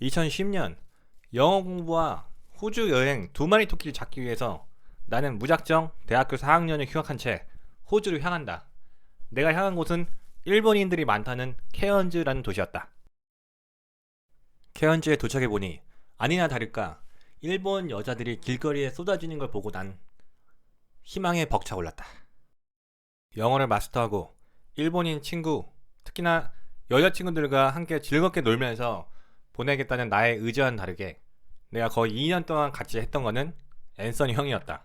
2010년 영어 공부와 호주 여행 두 마리 토끼를 잡기 위해서 나는 무작정 대학교 4학년을 휴학한 채 호주를 향한다. 내가 향한 곳은 일본인들이 많다는 케언즈라는 도시였다. 케언즈에 도착해 보니 아니나 다를까 일본 여자들이 길거리에 쏟아지는 걸 보고 난 희망에 벅차올랐다. 영어를 마스터하고 일본인 친구, 특히나 여자친구들과 함께 즐겁게 놀면서 보내겠다는 나의 의지와는 다르게 내가 거의 2년 동안 같이 했던 거는 앤서니 형이었다.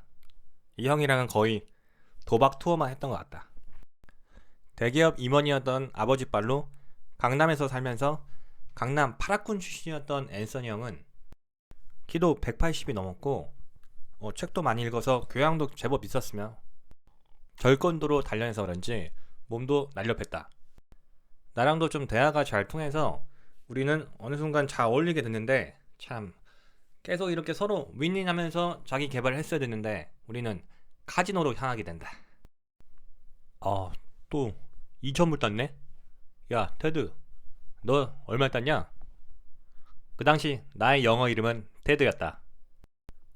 이 형이랑은 거의 도박 투어만 했던 것 같다. 대기업 임원이었던 아버지 빨로 강남에서 살면서 강남 파라군 출신이었던 앤서니 형은 키도 180이 넘었고 어, 책도 많이 읽어서 교양도 제법 있었으며 절권도로 단련해서 그런지 몸도 날렵했다. 나랑도 좀 대화가 잘 통해서 우리는 어느 순간 잘 어울리게 됐는데 참 계속 이렇게 서로 윈윈하면서 자기 개발을 했어야 됐는데 우리는 카지노로 향하게 된다. 어, 또 2천불 땄네? 야, 테드, 너 얼마 땄냐? 그 당시 나의 영어 이름은 테드였다.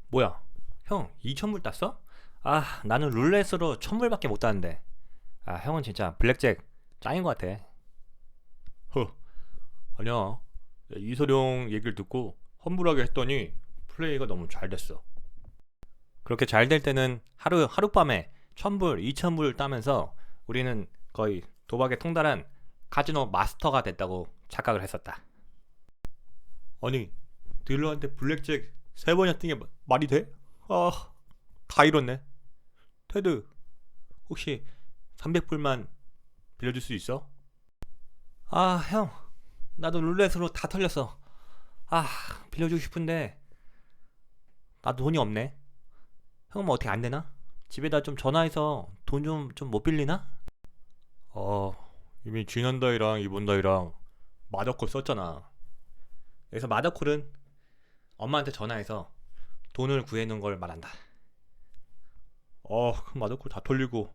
뭐야, 형 2천불 땄어? 아, 나는 룰렛으로 1000불밖에 못 땄는데. 아, 형은 진짜 블랙잭 짱인 것 같아. 허, 아니야. 이소룡 얘기를 듣고 험불하게 했더니 플레이가 너무 잘 됐어. 그렇게 잘 될 때는 하루 하룻밤에 1000불, 2000불 따면서 우리는 거의 도박에 통달한 카지노 마스터가 됐다고 착각을 했었다. 아니, 딜러한테 블랙잭 세 번이나 뜬게 마- 말이 돼? 아, 다 잃었네. 테드, 혹시 300불만 빌려줄 수 있어? 아, 형. 나도 룰렛으로 다 털렸어. 아, 빌려주고 싶은데 나도 돈이 없네. 형은 뭐 어떻게 안 되나? 집에다 좀 전화해서 돈 좀 좀 못 빌리나? 어, 이미 지난달이랑 이번달이랑 마더콜 썼잖아. 여기서 마더콜은 엄마한테 전화해서 돈을 구해놓은 걸 말한다. 어, 그럼 마더콜 다 털리고.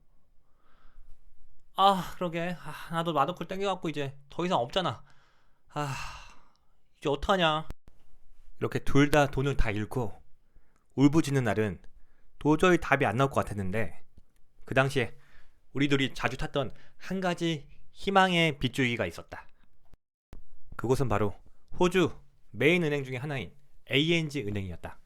아, 그러게. 아, 나도 마더콜 땡겨갖고 이제 더 이상 없잖아. 아, 이제 어떡하냐. 이렇게 둘 다 돈을 다 잃고 울부짖는 날은 도저히 답이 안 나올 것 같았는데 그 당시에 우리 둘이 자주 탔던 한 가지 희망의 빗줄기가 있었다. 그곳은 바로 호주 메인 은행 중에 하나인 ANG 은행이었다.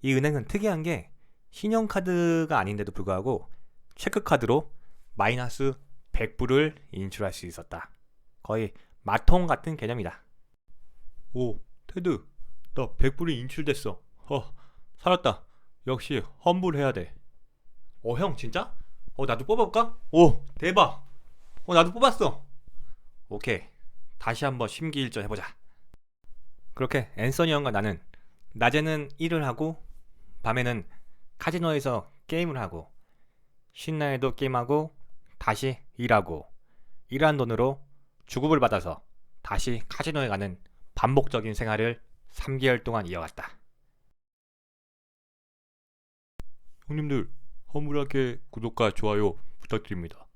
이 은행은 특이한 게 신용카드가 아닌데도 불구하고 체크카드로 마이너스 100불을 인출할 수 있었다. 거의 마통 같은 개념이다. 오, 테드, 나 100불이 인출됐어. 어, 살았다. 역시 환불해야 돼. 어, 형 진짜? 어, 나도 뽑아볼까? 오, 대박. 어, 나도 뽑았어. 오케이. 다시 한번 심기일전 해보자. 그렇게 앤서니 형과 나는 낮에는 일을 하고 밤에는 카지노에서 게임을 하고 쉰 날에도 게임하고 다시 일하고 일한 돈으로 주급을 받아서 다시 카지노에 가는 반복적인 생활을 3개월 동안 이어갔다. 형님들 허물하게 구독과 좋아요 부탁드립니다.